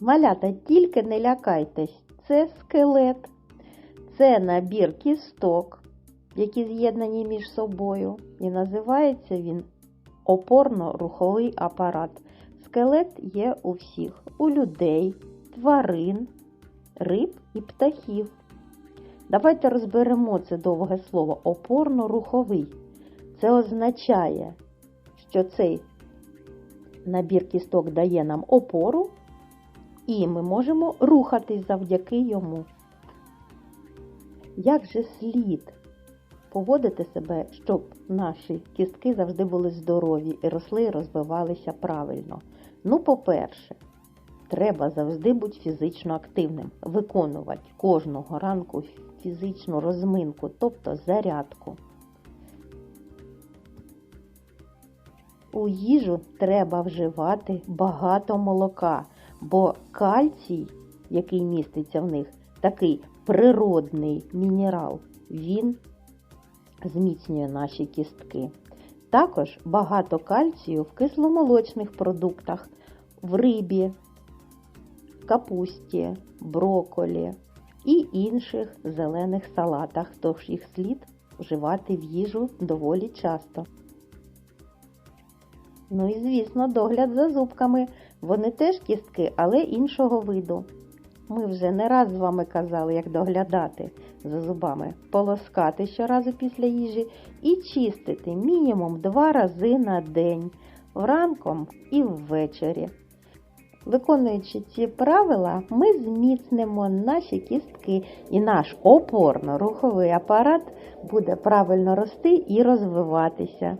Малята, тільки не лякайтесь, це скелет, це набір кісток, які з'єднані між собою, і називається він опорно-руховий апарат. Скелет є у всіх, у людей, тварин, риб і птахів. Давайте розберемо це довге слово опорно-руховий. Це означає, що цей набір кісток дає нам опору, і ми можемо рухатись завдяки йому. Як же слід поводити себе, щоб наші кістки завжди були здорові і росли і розвивалися правильно? Ну, по-перше, треба завжди бути фізично активним, виконувати кожного ранку фізичну розминку, тобто зарядку. У їжу треба вживати багато молока, бо кальцій, який міститься в них, такий природний мінерал, він зміцнює наші кістки. Також багато кальцію в кисломолочних продуктах, в рибі, капусті, броколі і інших зелених салатах, тож їх слід вживати в їжу доволі часто. Ну і звісно, догляд за зубками. Вони теж кістки, але іншого виду. Ми вже не раз з вами казали, як доглядати за зубами, полоскати щоразу після їжі і чистити мінімум два рази на день, вранком і ввечері. Виконуючи ці правила, ми зміцнимо наші кістки, і наш опорно-руховий апарат буде правильно рости і розвиватися.